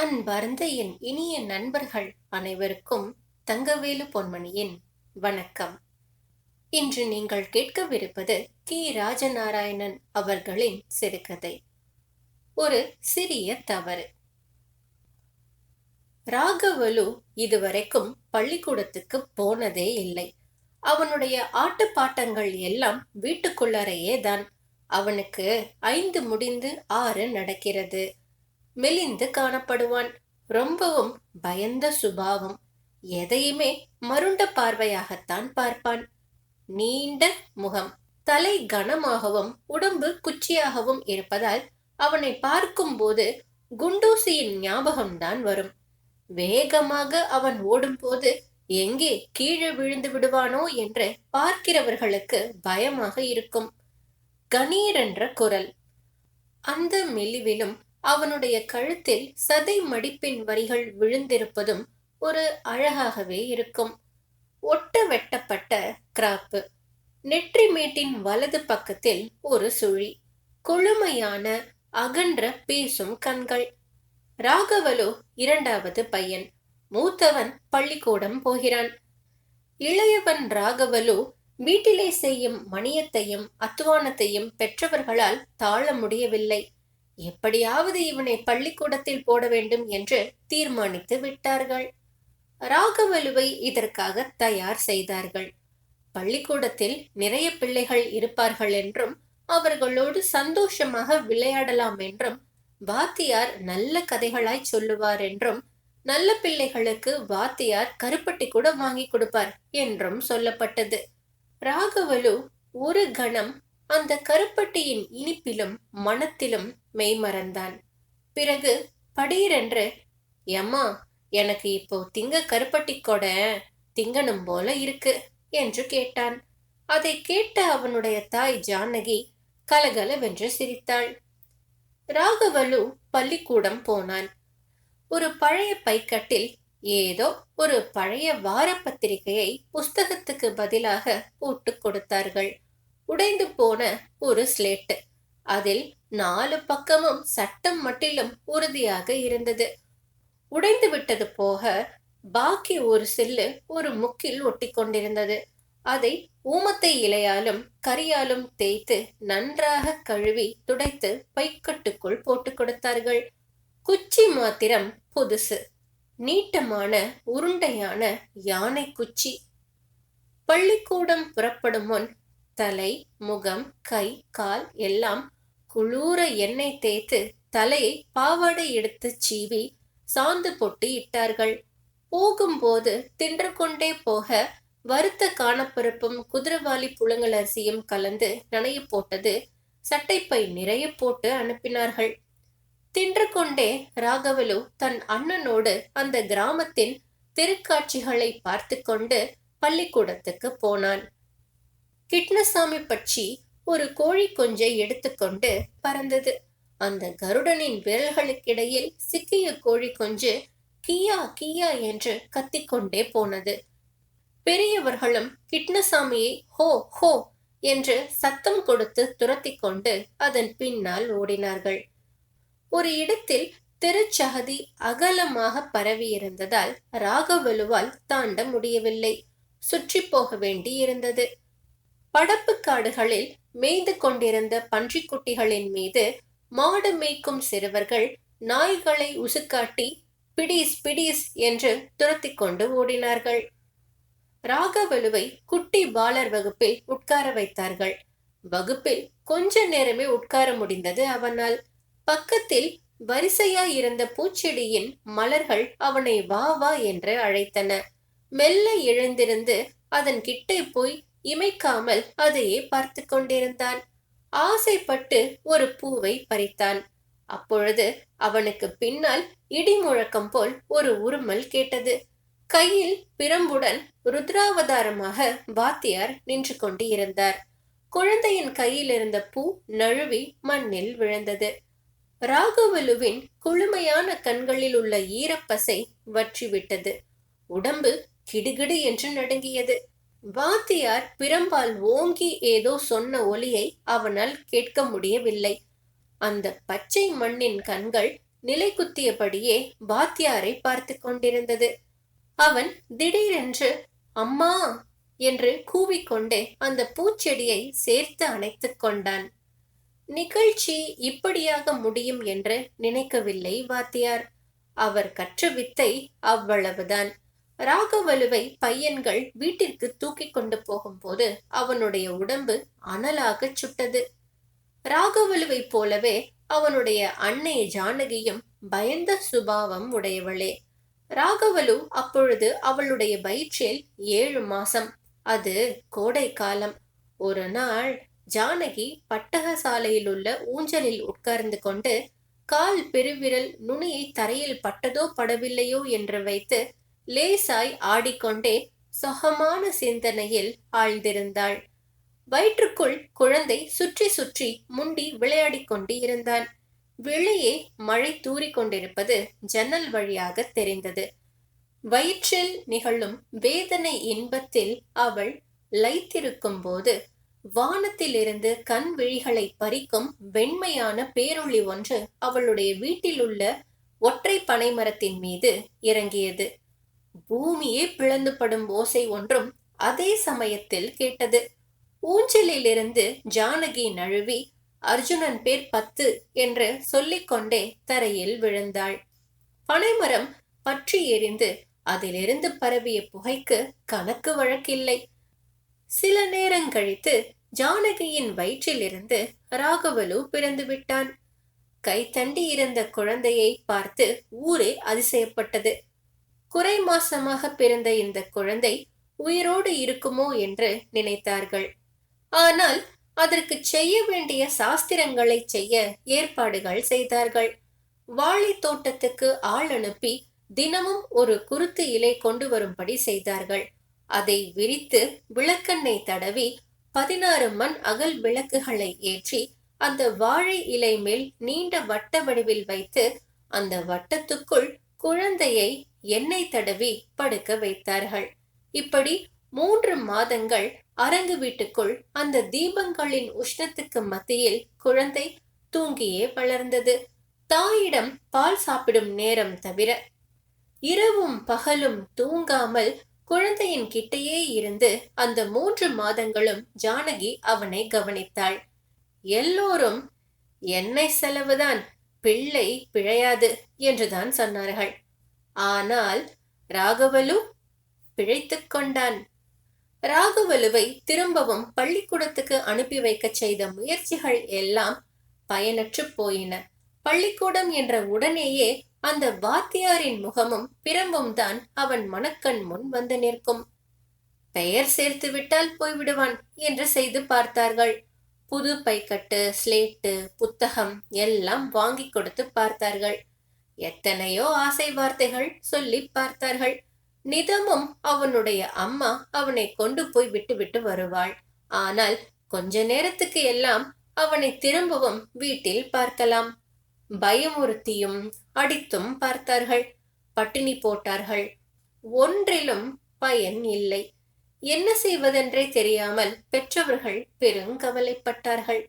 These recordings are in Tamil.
அன்பர்ந்த என் இனிய நண்பர்கள் அனைவருக்கும் தங்கவேலு பொன்மணியின் வணக்கம். இன்று நீங்கள் கேட்கவிருப்பது கி. ராஜநாராயணன் அவர்களின் சிறுகதை. ஒரு சிறிய தவறு. ராகவலு இதுவரைக்கும் பள்ளிக்கூடத்துக்கு போனதே இல்லை. அவனுடைய ஆட்டுப்பாட்டங்கள் எல்லாம் வீட்டுக்குள்ளறையே தான் அவனுக்கு ஐந்து முடிந்து ஆறு நடக்கிறது. மெலிந்து காணப்படுவான். ரொம்பவும் பயந்த சுபாவம் எதையுமே மருண்ட பார்வையாகத்தான் பார்ப்பான். நீண்ட முகம் தலை கனமாகவும் உடம்பு குச்சியாகவும் இருப்பதால் அவனை பார்க்கும்போது குண்டூசியின் ஞாபகம்தான் வரும். வேகமாக அவன் ஓடும்போது எங்கே கீழே விழுந்து விடுவானோ என்று பார்க்கிறவர்களுக்கு பயமாக இருக்கும். கணீரென்ற குரல். அந்த மெலிவிலும் அவனுடைய கழுத்தில் சதை மடிப்பின் வரிகள் விழுந்திருப்பதும் ஒரு அழகாகவே இருக்கும். ஒட்ட வெட்டப்பட்ட கிராப்பு. நெற்றி மேட்டின் வலது பக்கத்தில் ஒரு சுழி. கொழுமையான அகன்ற பேசும் கண்கள். ராகவலு இரண்டாவது பையன். மூத்தவன் பள்ளிக்கூடம் போகிறான். இளையவன் ராகவலு வீட்டிலே செய்யும் மணியத்தையும் அத்துவானத்தையும் பெற்றவர்களால் தாழ முடியவில்லை. எப்படியாவது இவனை பள்ளிக்கூடத்தில் போட வேண்டும் என்று தீர்மானித்து விட்டார்கள். ராகவலுவை இதற்காக தயார் செய்தார்கள். பள்ளிக்கூடத்தில் நிறைய பிள்ளைகள் இருப்பார்கள் என்றும் அவர்களோடு சந்தோஷமாக விளையாடலாம் என்றும் வாத்தியார் நல்ல கதைகளாய் சொல்லுவார் என்றும் நல்ல பிள்ளைகளுக்கு வாத்தியார் கருப்பட்டி கூட வாங்கி கொடுப்பார் என்றும் சொல்லப்பட்டது. ராகவலு ஒரு கணம் அந்த கருப்பட்டியின் இனிப்பிலும் மனத்திலும் மெய்மறந்தான். பிறகு படீரென்று எம்மா எனக்கு இப்போ திங்க கருப்பட்டி கொட திங்கணும் போல இருக்கு என்று கேட்டான். அதை கேட்ட அவனுடைய தாய் ஜானகி கலகலவென்று சிரித்தாள். ராகவலு பள்ளிக்கூடம் போனான். ஒரு பழைய பைக்கட்டில் ஏதோ ஒரு பழைய வார பத்திரிகையை புஸ்தகத்துக்கு பதிலாக போட்டு கொடுத்தார்கள். உடைந்து போன ஒரு ஸ்லேட்டு. அதில் நாலு பக்கமும் சட்டம் மட்டிலும் உறுதியாக இருந்தது. உடைந்து விட்டது போக பாக்கி ஒரு சில்லு ஒரு முக்கில் ஒட்டி கொண்டிருந்தது. அதை ஊமத்தை இலையாலும் கரியாலும் தேய்த்து நன்றாக கழுவி துடைத்து பைக்கட்டுக்குள் போட்டு கொடுத்தார்கள். குச்சி மாத்திரம் புதுசு. நீட்டமான உருண்டையான யானை குச்சி. பள்ளிக்கூடம் புறப்படும் முன் தலை முகம் கை கால் எல்லாம் குளூர எண்ணெய் தேய்த்து தலையை பாவாடை எடுத்து சீவி சாந்து பொட்டு இட்டார்கள். போகும்போது தின்று கொண்டே போக வறுத்த காணப்பருப்பும் குதிரவாளி புழுங்கல் அரிசியும் கலந்து நனைய போட்டது சட்டைப்பை நிறைய போட்டு அனுப்பினார்கள். தின்று கொண்டே ராகவலு தன் அண்ணனோடு அந்த கிராமத்தின் திருக்காட்சிகளை பார்த்து கொண்டு பள்ளிக்கூடத்துக்கு போனான். கிட்னசாமி பட்சி ஒரு கோழி கொஞ்சை எடுத்துக்கொண்டு பறந்தது. அந்த கருடனின் விரல்களுக்கிடையில் சிக்கிய கோழி கொஞ்சு கியா கியா என்று கத்திக்கொண்டே போனது. பெரியவர்களும் கிட்னசாமியை ஹோ ஹோ என்று சத்தம் கொடுத்து துரத்தி கொண்டு அதன் பின்னால் ஓடினார்கள். ஒரு இடத்தில் திருச்சகதி அகலமாக பரவியிருந்ததால் ராகவலுவால் தாண்ட முடியவில்லை. சுற்றி போக வேண்டி இருந்தது படப்பு காடுகளில் மேய்ந்து கொண்டிருந்த பன்றிக்குட்டிகளின் மீது மாடு மேய்க்கும் சிறுவர்கள் நாய்களை உசுக்காட்டி பிடீஸ் பிடீஸ் என்று துரத்தி கொண்டு ஓடினார்கள். ராகவலுவை குட்டி பாலர் வகுப்பில் உட்கார வைத்தார்கள். வகுப்பில் கொஞ்ச நேரமே உட்கார முடிந்தது அவனால். பக்கத்தில் வரிசையா இருந்த பூச்செடியின் மலர்கள் அவனை வா வா என்று அழைத்தன. மெல்ல எழுந்திருந்து அதன் கிட்டே போய் இமைக்காமல் அதையே பார்த்து கொண்டிருந்தான். ஆசைப்பட்டு ஒரு பூவை பறித்தான். அப்பொழுது அவனுக்கு பின்னால் இடி முழக்கம் போல் ஒரு உருமல் கேட்டது. கையில் பிரம்புடன் ருத்ராவதாரமாக வாத்தியார் நின்று கொண்டு இருந்தார் குழந்தையின் கையில் இருந்த பூ நழுவி மண்ணில் விழுந்தது. ராகவலுவின் குளுமையான கண்களில் உள்ள ஈரப்பசை வற்றிவிட்டது. உடம்பு கிடுகிடு என்று நடுங்கியது. வாத்தியார் பிரம்பால் ஓங்கி ஏதோ சொன்ன ஒலியை அவனால் கேட்க முடியவில்லை. அந்த பச்சை மண்ணின் கண்கள் நிலை குத்தியபடியே வாத்தியாரை பார்த்து கொண்டிருந்தது. அவன் திடீரென்று அம்மா! என்று கூவிக்கொண்டே அந்த பூச்செடியை சேர்த்து அணைத்துக் கொண்டான். நிகழ்ச்சி இப்படியாக முடியும் என்று நினைக்கவில்லை வாத்தியார். அவர் கற்ற வித்தை அவ்வளவுதான். ராகவலுவை பையன்கள் வீட்டிற்கு தூக்கி கொண்டு போகும்போது அவனுடைய உடம்பு அனலாக சுட்டது. ராகவலுவை போலவே அவனுடைய அன்னை ஜானகியும் பயந்த சுபாவம் உடையவளே. ராகவலு அப்பொழுது அவளுடைய வயிற்றில் ஏழு மாசம். அது கோடை காலம். ஒரு நாள் ஜானகி பட்டகசாலையில் உள்ள ஊஞ்சலில் உட்கார்ந்து கொண்டு கால் பெருவிரல் நுனியை தரையில் பட்டதோ படவில்லையோ? என்று வைத்து லேசாய் ஆடிக்கொண்டே சொகமான சிந்தனையில் ஆழ்ந்திருந்தாள். வயிற்றுக்குள் குழந்தை சுற்றி சுற்றி முண்டி விளையாடிக் கொண்டு இருந்தான். வெளியே மழை தூறிக்கொண்டிருப்பது ஜன்னல் வழியாக தெரிந்தது. வயிற்றில் நிகழும் வேதனை இன்பத்தில் அவள் லைத்திருக்கும் போது வானத்திலிருந்து கண் விழிகளை பறிக்கும் வெண்மையான பேரொளி ஒன்று அவளுடைய வீட்டில் உள்ள ஒற்றை பனைமரத்தின் மீது இறங்கியது. பூமியே பிளந்துபடும் ஓசை ஒன்றும் அதே சமயத்தில் கேட்டது. ஊஞ்சலிலிருந்து ஜானகி நழுவி அர்ஜுனன் பேர் பத்து என்று சொல்லிக்கொண்டே தரையில் விழுந்தாள். பனைமரம் பற்றி எரிந்து அதிலிருந்து பரவிய புகைக்கு கணக்கு வழக்கில்லை. சில நேரம் கழித்து ஜானகியின் வயிற்றிலிருந்து ராகவலு பிறந்து விட்டான். கைத்தண்டி இருந்த குழந்தையை பார்த்து ஊரே அதிசயப்பட்டது. குறை மாசமாக பிறந்த இந்த குழந்தை உயிரோடு இருக்குமோ என்று நினைத்தார்கள். ஆனால் அதற்கு செய்ய வேண்டிய சாஸ்திரங்களை செய்ய ஏற்பாடுகள் செய்தார்கள். வாழை தோட்டத்துக்கு ஆள் அனுப்பி தினமும் ஒரு குருத்து இலை கொண்டு வரும்படி செய்தார்கள். அதை விரித்து விளக்கெண்ணை தடவி பதினாறு மண் அகல் விளக்குகளை ஏற்றி அந்த வாழை இலை மேல் நீண்ட வட்ட வடிவில் வைத்து அந்த வட்டத்துக்குள் குழந்தையை எண்ணெய் தடவி படுக்க வைத்தார்கள். இப்படி மூன்று மாதங்கள் அரங்கு வீட்டுக்குள் அந்த தீபங்களின் உஷ்ணத்துக்கு மத்தியில் குழந்தை தூங்கியே வளர்ந்தது. தாயிடம் பால் சாப்பிடும் நேரம் தவிர இரவும் பகலும் தூங்காமல் குழந்தையின் கிட்டையே இருந்து அந்த மூன்று மாதங்களும் ஜானகி அவனை கவனித்தாள். எல்லோரும் எண்ணெய் செலவுதான் பிள்ளை பிழையாது என்றுதான் சொன்னார்கள். ஆனால் ராகவலு பிழைத்துக் கொண்டான். ராகவலுவை திரும்பவும் பள்ளிக்கூடத்துக்கு அனுப்பி வைக்க செய்த முயற்சிகள் எல்லாம் பயனற்று போயின. பள்ளிக்கூடம் என்ற உடனேயே அந்த வாத்தியாரின் முகமும் பிறம்பும் தான் அவன் மனக்கண் முன் வந்து நிற்கும். பெயர் சேர்த்து விட்டால் போய்விடுவான் என்று செய்து பார்த்தார்கள். புது பைக்கட்டு ஸ்லேட்டு புத்தகம் எல்லாம் வாங்கி கொடுத்து பார்த்தார்கள். எத்தனையோ ஆசை வார்த்தைகள் சொல்லி பார்த்தார்கள். நிதமும் அவனுடைய அம்மா அவனை கொண்டு போய் விட்டுவிட்டு வருவாள். ஆனால் கொஞ்ச நேரத்துக்கு எல்லாம் அவனை திரும்பவும் வீட்டில் பார்க்கலாம். பயமுறுத்தியும் அடித்தும் பார்த்தார்கள். பட்டினி போட்டார்கள். ஒன்றிலும் பயன் இல்லை. என்ன செய்வதென்றே தெரியாமல் பெற்றவர்கள் பெருங்கவலைப்பட்டார்கள்.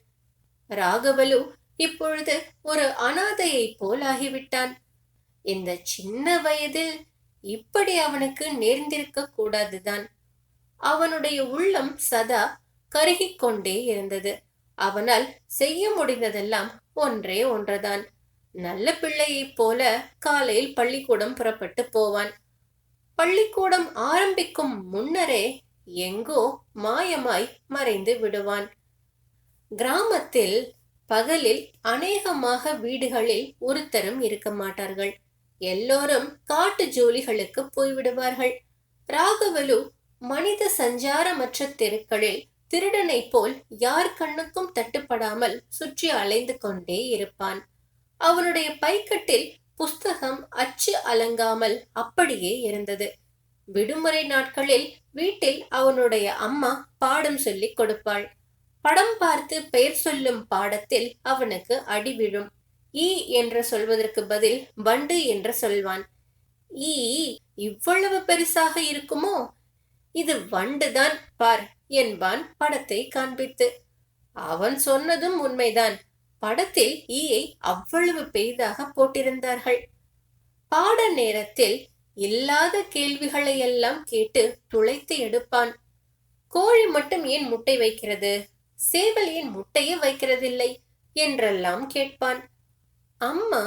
ராகவலு இப்பொழுது ஒரு அனாதையைப் போல் ஆகிவிட்டான். இந்த சின்ன வயதில் இப்படி அவனுக்கு நேர்ந்திருக்க கூடாதுதான். அவனுடைய உள்ளம் சதா கருகிக்கொண்டே இருந்தது. அவனால் செய்ய முடிந்ததெல்லாம் ஒன்றே ஒன்றுதான். நல்ல பிள்ளையைப் போல காலையில் பள்ளிக்கூடம் புறப்பட்டு போவான். பள்ளிக்கூடம் ஆரம்பிக்கும் முன்னரே எங்கோ மாயமாய் மறைந்து விடுவான். கிராமத்தில் பகலில் அநேகமாக வீடுகளில் ஒருத்தரும் இருக்க மாட்டார்கள். எல்லோரும் காட்டு ஜோலிகளுக்கு போய்விடுவார்கள். ராகவலு மனித சஞ்சாரமற்ற தெருக்களில் திருடனைப் போல் யார் கண்ணுக்கும் தட்டுப்படாமல் சுற்றி அலைந்து கொண்டே இருப்பான். அவனுடைய பைக்கட்டில் புஸ்தகம் அச்சு அலங்காமல் அப்படியே இருந்தது. விடுமுறை நாட்களில் வீட்டில் அவனுடைய அம்மா பாடம் சொல்லிக் கொடுப்பாள். படம் பார்த்து பெயர் சொல்லும் பாடத்தில் அவனுக்கு அடி விழும். ஈ என்று சொல்வதற்கு பதில் வண்டு என்று சொல்வான். ஈ இவ்வளவு பெருசாக இருக்குமோ? இது வண்டுதான் பார் என்பான் படத்தை காண்பித்து. அவன் சொன்னதும் உண்மைதான். படத்தில் ஈயை அவ்வளவு பெரிதாக போட்டிருந்தார்கள். பாட நேரத்தில் இல்லாத கேள்விகளை எல்லாம் கேட்டு துளைத்து எடுப்பான். கோழி மட்டும் ஏன் முட்டை வைக்கிறது? சேவல் ஏன் முட்டையே வைக்கிறதில்லை? என்றெல்லாம் கேட்பான். அம்மா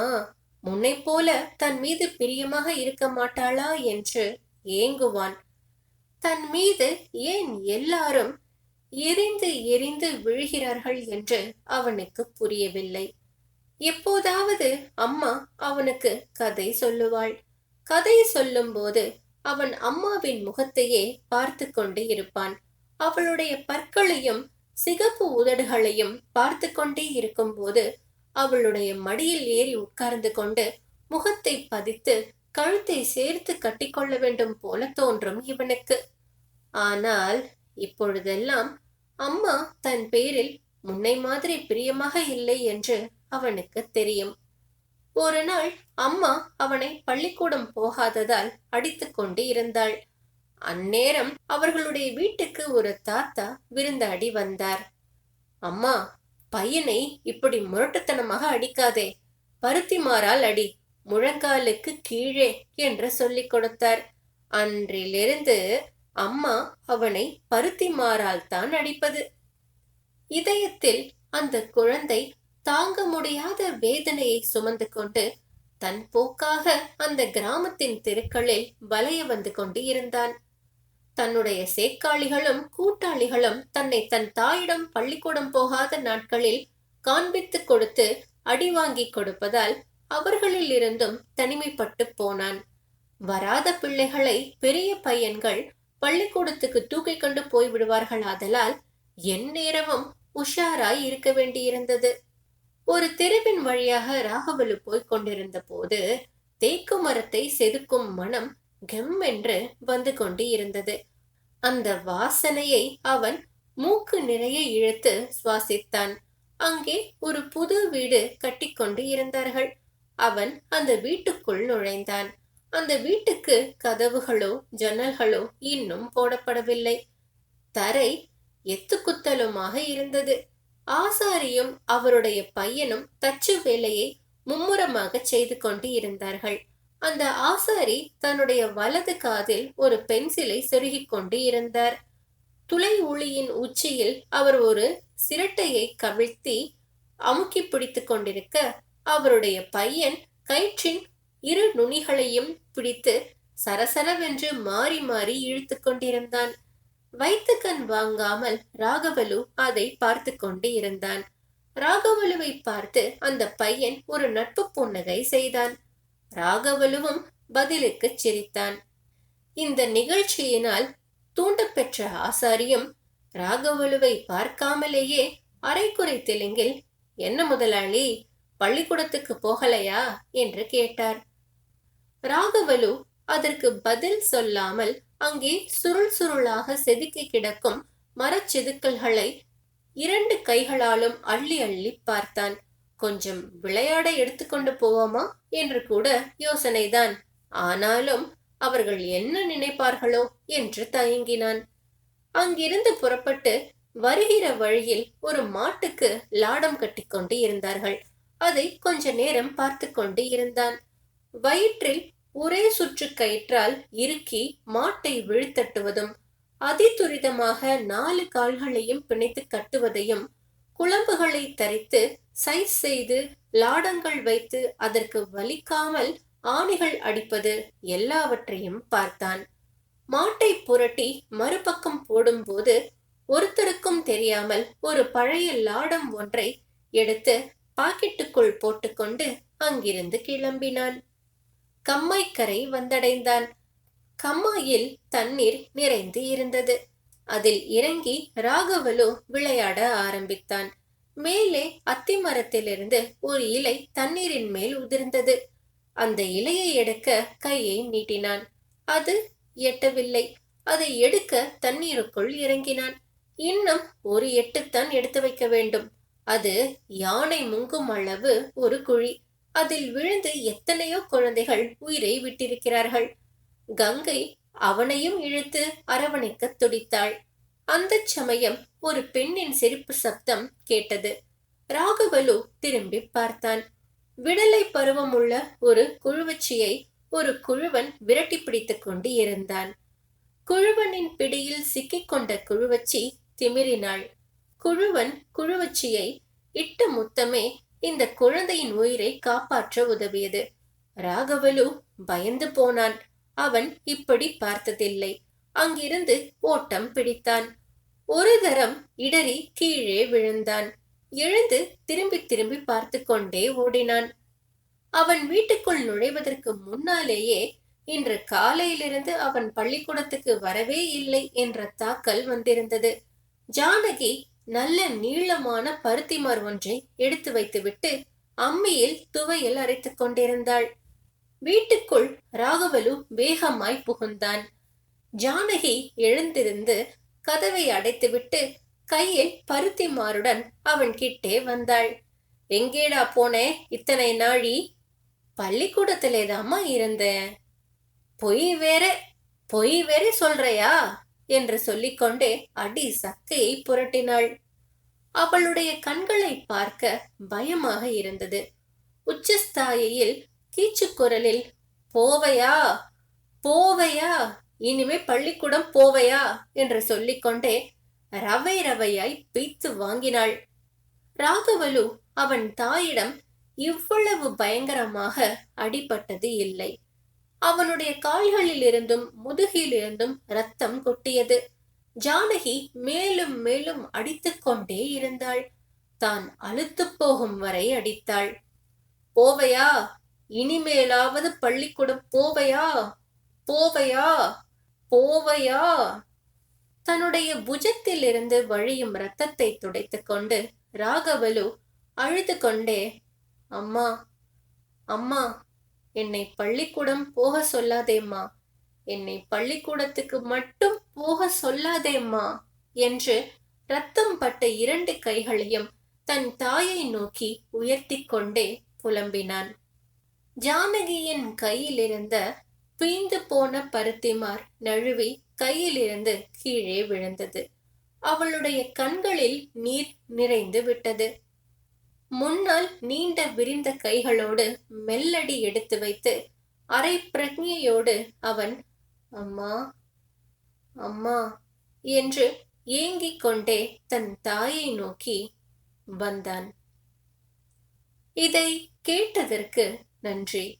முன்னை போல தன் மீது பிரியமாக இருக்க மாட்டாளா? என்று ஏங்குவான். தன் மீது ஏன் எல்லாரும் எரிந்து எரிந்து விழுகிறார்கள்? என்று அவனுக்கு புரியவில்லை. எப்போதாவது அம்மா அவனுக்கு கதை சொல்லுவாள். கதை சொல்லும்போது அவன் அம்மாவின் முகத்தையே பார்த்து கொண்டு இருப்பான். அவளுடைய பற்களையும் சிகப்பு உதடுகளையும் பார்த்து கொண்டே இருக்கும்போது அவளுடைய மடியில் ஏறி உட்கார்ந்து கொண்டு முகத்தை பதித்து கழுத்தை சேர்த்து கட்டிக்கொள்ள வேண்டும் போல தோன்றும் இவனுக்கு. ஆனால் இப்பொழுதெல்லாம் அம்மா தன் பேரில் முன்னை மாதிரி பிரியமாக இல்லை என்று அவனுக்கு தெரியும். ஒரு நாள் அம்மா அவனை பள்ளிக்கூடம் போகாததால் அடித்து கொண்டு இருந்தாள். அந்நேரம் அவர்களுடைய வீட்டுக்கு ஒரு தாத்தா விருந்தாடி வந்தார். அம்மா பையனை இப்படி முரட்டுத்தனமாக அடிக்காதே. பருத்தி மாறால் அடி முழங்காலுக்கு கீழே என்று சொல்லிக் கொடுத்தார். அன்றிலிருந்து அம்மா அவனை பருத்தி மாறால் தான் அடிப்பது. இதயத்தில் அந்த குழந்தை தாங்க முடியாத வேதனையை சுமந்து கொண்டு தன் போக்காக அந்த கிராமத்தின் தெருக்களில் வலைய வந்து கொண்டு இருந்தான். தன்னுடைய சேக்காளிகளும் கூட்டாளிகளும் தன்னை தன் தாயிடம் பள்ளிக்கூடம் போகாத நாட்களில் காண்பித்து கொடுத்து அடி வாங்கி கொடுப்பதால் அவர்களில் இருந்தும் தனிமைப்பட்டு போனான். வராத பிள்ளைகளை பெரிய பையன்கள் பள்ளிக்கூடத்துக்கு தூக்கி கொண்டு போய் விடுவார்கள் என் நேரமும் உஷாராய் இருக்க வேண்டியிருந்தது. ஒரு தெருவின் வழியாக ராகவலு போய்க் கொண்டிருந்த போது தேக்கு மரத்தை செதுக்கும் மனம் கெம் என்று வந்து கொண்டு இருந்தது. அந்த வாசனையை அவன் மூக்கு நிறைய இழுத்து சுவாசித்தான். அங்கே ஒரு புது வீடு கட்டிக்கொண்டு இருந்தார்கள். அவன் அந்த வீட்டுக்குள் நுழைந்தான். அந்த வீட்டுக்கு கதவுகளோ ஜன்னல்களோ இன்னும் போடப்படவில்லை. தரை எத்துக்குத்தலுமாக இருந்தது. ஆசாரியும் அவருடைய பையனும் தச்சு வேலையை மும்முரமாக செய்து கொண்டு இருந்தார்கள். அந்த ஆசாரி தன்னுடைய வலது காதில் ஒரு பென்சிலை செருகிக் கொண்டு இருந்தார். துளை ஒளியின் உச்சியில் அவர் ஒரு சிரட்டையை கவிழ்த்தி அமுக்கி பிடித்து கொண்டிருக்க அவருடைய பையன் கயிற்றின் இரு நுனிகளையும் பிடித்து சரசரவென்று மாறி மாறி இழுத்து கொண்டிருந்தான். வைத்து கண் வாங்காமல் ராகவலு அதை பார்த்து கொண்டு இருந்தான். ராகவலுவை பார்த்து அந்த பையன் ஒரு நட்பு புன்னகை செய்தான். ராகவலுவும் பதிலுக்கு சிரித்தான். இந்த நிகழ்ச்சியினால் தூண்டப்பெற்ற ஆசாரியும் ராகவலுவை பார்க்காமலேயே அரைக்குறை தெலுங்கில் என்ன முதலாளி பள்ளிக்கூடத்துக்கு போகலையா? என்று கேட்டார். ராகவலு அதற்கு பதில் சொல்லாமல் அங்கே சுருள் சுருளாக செதுக்கி கிடக்கும் மரச்செதுக்கல்களை இரண்டு கைகளாலும் அள்ளி அள்ளி பார்த்தான். கொஞ்சம் விளையாட எடுத்துக்கொண்டு போவோமா? என்று கூட யோசனைதான். ஆனாலும் அவர்கள் என்ன நினைப்பார்களோ என்று தயங்கினான். அங்கிருந்து புறப்பட்டு வருகிற வழியில் ஒரு மாட்டுக்கு லாடம் கட்டிக்கொண்டு இருந்தார்கள். அதை கொஞ்ச நேரம் பார்த்து கொண்டு இருந்தான். வயிற்றில் ஒரே சுற்று கயிற்றால் இறுக்கி மாட்டை விழுத்தட்டுவதும் அதிதுரிதமாக நாலு கால்களையும் பிணைத்து கட்டுவதையும் குழம்புகளை தரித்து சைஸ் செய்து லாடங்கள் வைத்து அதற்கு வலிக்காமல் ஆணிகள் அடிப்பது எல்லாவற்றையும் பார்த்தான். மாட்டை புரட்டி மறுபக்கம் போடும்போது ஒருத்தருக்கும் தெரியாமல் ஒரு பழைய லாடம் ஒன்றை எடுத்து பாக்கெட்டுக்குள் போட்டுக்கொண்டு அங்கிருந்து கிளம்பினான். கம்மாய்க்கரை வந்தடைந்தான். கம்மாயில் தண்ணீர் நிறைந்து இருந்தது. அதில் இறங்கி ராகவலு விளையாட ஆரம்பித்தான். மேலே அத்தி மரத்திலிருந்து ஒரு இலை தண்ணீரின் மேல் உதிர்ந்தது. அந்த இலையை எடுக்க கையை நீட்டினான். அது எட்டவில்லை. அதை எடுக்க தண்ணீருக்குள் இறங்கினான். இன்னும் ஒரு எட்டுத்தான் எடுத்து வைக்க வேண்டும். அது யானை முங்கும் அளவு ஒரு குழி. அதில் விழுந்து எத்தனையோ குழந்தைகள் உயிரை விட்டிருக்கிறார்கள். கங்கை அவனையும் இழுத்து அரவணைக்க துடித்தாள். அந்த சமயம் ஒரு பெண்ணின் சிரிப்பு சப்தம் கேட்டது. ராகவலு திரும்பி பார்த்தான். விடலை பருவமுள்ள ஒரு குழுவச்சியை ஒரு குழுவன் விரட்டி பிடித்துக் கொண்டு இருந்தான். குழுவனின் பிடியில் சிக்கிக்கொண்ட குழுவச்சி திமிரினாள். குழுவன் குழுவச்சியை இட்ட முத்தமே இந்த குழந்தையின் உயிரை காப்பாற்ற உதவியது. ராகவலு பயந்து போனான். அவன் இப்படி பார்த்ததில்லை. அங்கிருந்து ஓட்டம் பிடித்தான். ஒரு தரம் இடறி கீழே விழுந்தான். எழுந்து திரும்பி திரும்பி பார்த்து கொண்டே ஓடினான். அவன் வீட்டுக்குள் நுழைவதற்கு முன்னாலேயே இன்று காலையிலிருந்து அவன் பள்ளிக்கூடத்துக்கு வரவே இல்லை என்ற தாக்கல் வந்திருந்தது. ஜானகி நல்ல நீளமான பருத்திமார் ஒன்றை எடுத்து வைத்துவிட்டு அம்மியில் துவையில் அரைத்துக் கொண்டிருந்தாள். வீட்டுக்குள் ராகவலு வேகமாய் புகுந்தான். ஜானகி எழுந்திருந்து கதவை அடைத்துவிட்டு கையில் பருத்திமாருடன் அவன் கிட்டே வந்தாள். எங்கேடா போனே? இத்தனை நாழி? பள்ளிக்கூடத்திலேதாம்மா இருந்தேன் பொய் வேற பொய் வேற சொல்றையா? என்று சொல்லிக்கொண்டே அடி சக்கையை புரட்டினாள். அவளுடைய கண்களை பார்க்க பயமாக இருந்தது. உச்சஸ்தாயில் கீச்சு குரலில் போவையா? போவையா? இனிமே பள்ளிக்கூடம் போவையா? என்று சொல்லிக்கொண்டே ரவை ரவையாய் பீத்து வாங்கினாள். ராகவலு அவன் தாயிடம் இவ்வளவு பயங்கரமாக அடிபட்டது இல்லை. அவனுடைய கால்களில் இருந்தும் முதுகிலிருந்தும் ரத்தம் கொட்டியது. ஜானகி மேலும் மேலும் அடித்துக்கொண்டே இருந்தாள். தான் அழுத்து போகும் வரை அடித்தாள். போவையா? இனிமேலாவது பள்ளிக்கூடம் போவையா? போவையா? போவையா தன்னுடைய புஜத்தில் இருந்து வழியும் ரத்தத்தை துடைத்துக் கொண்டு ராகவலு அழுது கொண்டே அம்மா அம்மா என்னை பள்ளிக்கூடம் போக சொல்லாதேம்மா. என்னை பள்ளிக்கூடத்துக்கு மட்டும் போக சொல்லாதேம்மா என்று ரத்தம் பட்ட இரண்டு கைகளையும் தன் தாயை நோக்கி உயர்த்தி கொண்டே புலம்பினான். ஜானகியின் கையில் பிய்ந்து போன பருத்திமார் நழுவி கையிலிருந்து கீழே விழுந்தது. அவளுடைய கண்களில் நீர் நிறைந்து விட்டது. முன்னால் நீண்ட விரிந்த கைகளோடு மெல்லடி எடுத்து வைத்து அரை பிரஜையோடு அவன் அம்மா அம்மா என்று ஏங்கிக் கொண்டே தன் தாயை நோக்கி வந்தான். இதை கேட்டதற்கு நன்றி.